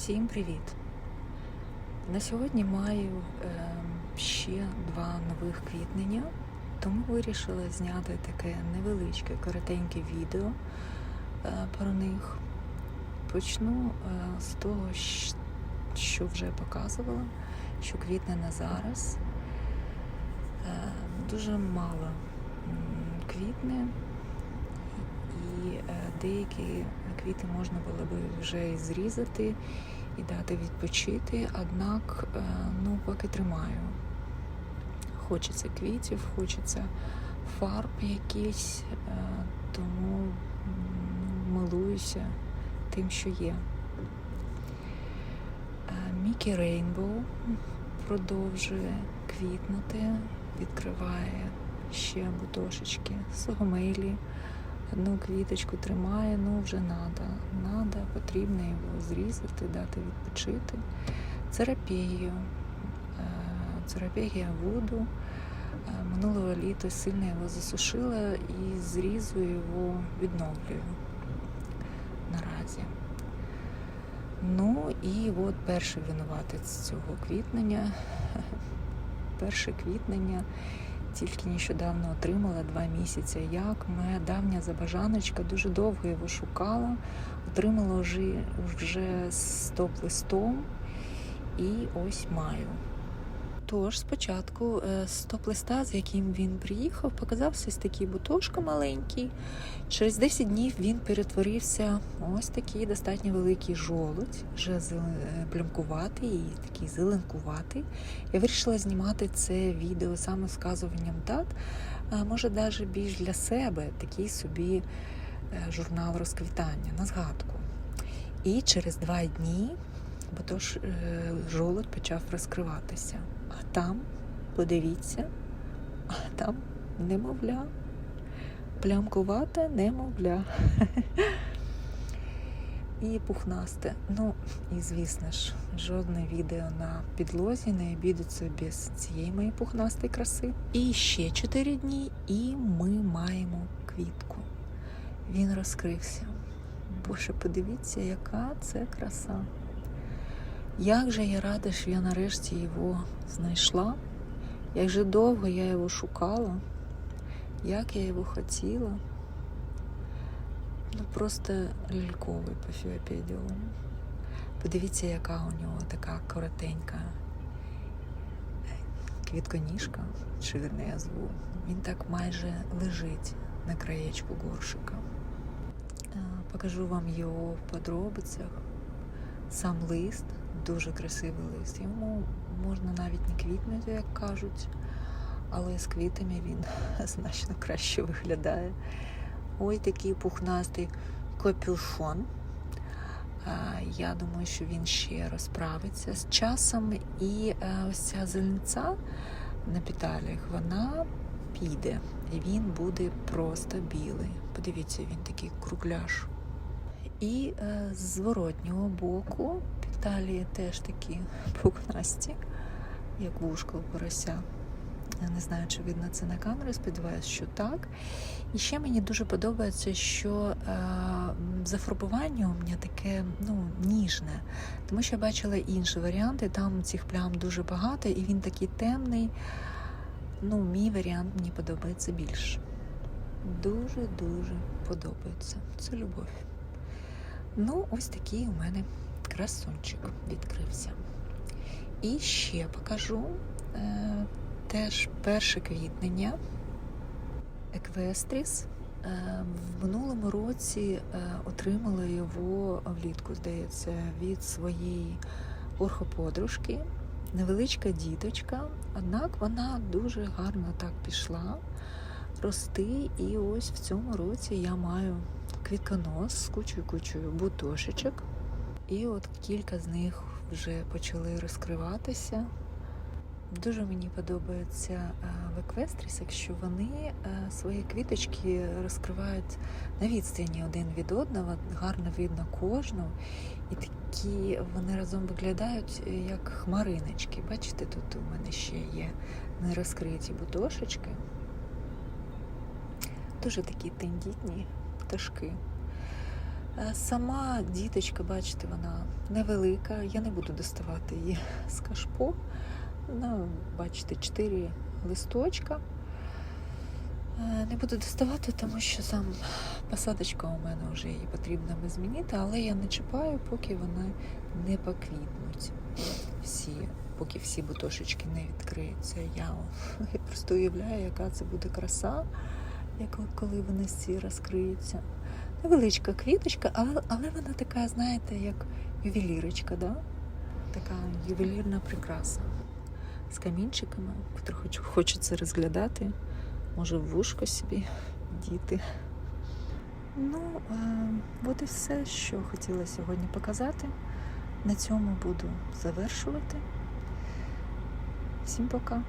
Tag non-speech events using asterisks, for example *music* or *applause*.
Всім привіт! На сьогодні маю е, ще два нових квітнення, тому вирішила зняти таке невеличке, коротеньке відео е, про них. Почну е, з того, що вже показувала, що квітне на зараз. Е, дуже мало квітне, е, деякі квіти можна було би вже і зрізати і дати відпочити, однак е, ну, поки тримаю. Хочеться квітів, хочеться фарб якісь, е, тому милуюся тим, що є. Мікі Рейнбоу продовжує квітнути, відкриває ще бутошечки, согомелі. Одну квіточку тримає, ну вже надо. Надо, потрібно його зрізати, дати відпочити. Церапію, церапія вуду. Е, Минулого літа сильно його засушила і зрізу його відновлюю наразі. Ну і от перший винуватець цього квітнення. *laughs* Перше квітнення тільки нещодавно отримала два місяці. Як моя давня забажаночка дуже довго його шукала, отримала вже, вже з топ-листом і ось маю. Тож спочатку е, з топ-листа, з яким він приїхав, показався ось такий бутошка маленький. Через 10 днів він перетворився ось такий достатньо великий жолудь, вже зеле- плямкуватий і такий зеленкуватий. Я вирішила знімати це відео саме з вказуванням дат, може навіть більш для себе такий собі е, журнал розквітання на згадку. І через два дні, бо то е, почав розкриватися. А там, подивіться, а там немовля. Плямкувате немовля. І пухнасте. Ну, і звісно ж, жодне відео на підлозі не обійдеться без цієї моєї пухнастої краси. І ще 4 дні, і ми маємо квітку. Він розкрився. Боже, подивіться, яка це краса. Як же я рада, що я нарешті його знайшла. Як же довго я його шукала, як я його хотіла. Ну, просто ляльковий по фіопедіуму. Подивіться, яка у нього така коротенька е, квітконіжка, чи я зву. Він так майже лежить на краєчку горшика. Е, Покажу вам його в подробицях. Сам лист, дуже красивий лист. Йому можна навіть не квітнути, як кажуть, але з квітами він *laughs* значно краще виглядає. Ой, такий пухнастий капюшон. Я думаю, що він ще розправиться з часом. І е, ось ця зеленця на піталях, вона піде. І він буде просто білий. Подивіться, він такий кругляш. І е, з зворотнього боку піталії теж такі *laughs* пухнасті, як вушко у порося. Я не знаю, чи видно це на камері, сподіваюся, що так. І ще мені дуже подобається, що е, зафарбування у мене таке ну, ніжне, тому що я бачила інші варіанти, там цих плям дуже багато, і він такий темний. Ну, мій варіант мені подобається більше. Дуже-дуже подобається. Це любов. Ну, ось такий у мене красунчик відкрився. І ще покажу е, теж перше квітнення Еквестріс. Е, в минулому році е, отримала його влітку, здається, від своєї орхоподружки. Невеличка діточка, однак вона дуже гарно так пішла рости. І ось в цьому році я маю квітконос з кучою кучою бутошечок. І от кілька з них вже почали розкриватися. Дуже мені подобається е, в еквестрісах, що вони е, свої квіточки розкривають на відстані один від одного, гарно видно кожну. І такі вони разом виглядають е, як хмариночки. Бачите, тут у мене ще є нерозкриті бутошечки. Дуже такі тендітні пташки. Е, Сама діточка, бачите, вона невелика. Я не буду доставати її з кашпо. Ну, бачите, чотири листочка. Е, Не буду доставати, тому що сам посадочка у мене вже її потрібно би змінити, але я не чіпаю, поки вони не поквітнуть. Всі, поки всі бутошечки не відкриються. Я *laughs* просто уявляю, яка це буде краса, як коли вони всі розкриються. Невеличка квіточка, але, але вона така, знаєте, як ювелірочка, да? така ювелірна прикраса з камінчиками, котрі хочеться розглядати. Може, в вушко собі діти. Ну, от і все, що хотіла сьогодні показати. На цьому буду завершувати. Всім пока.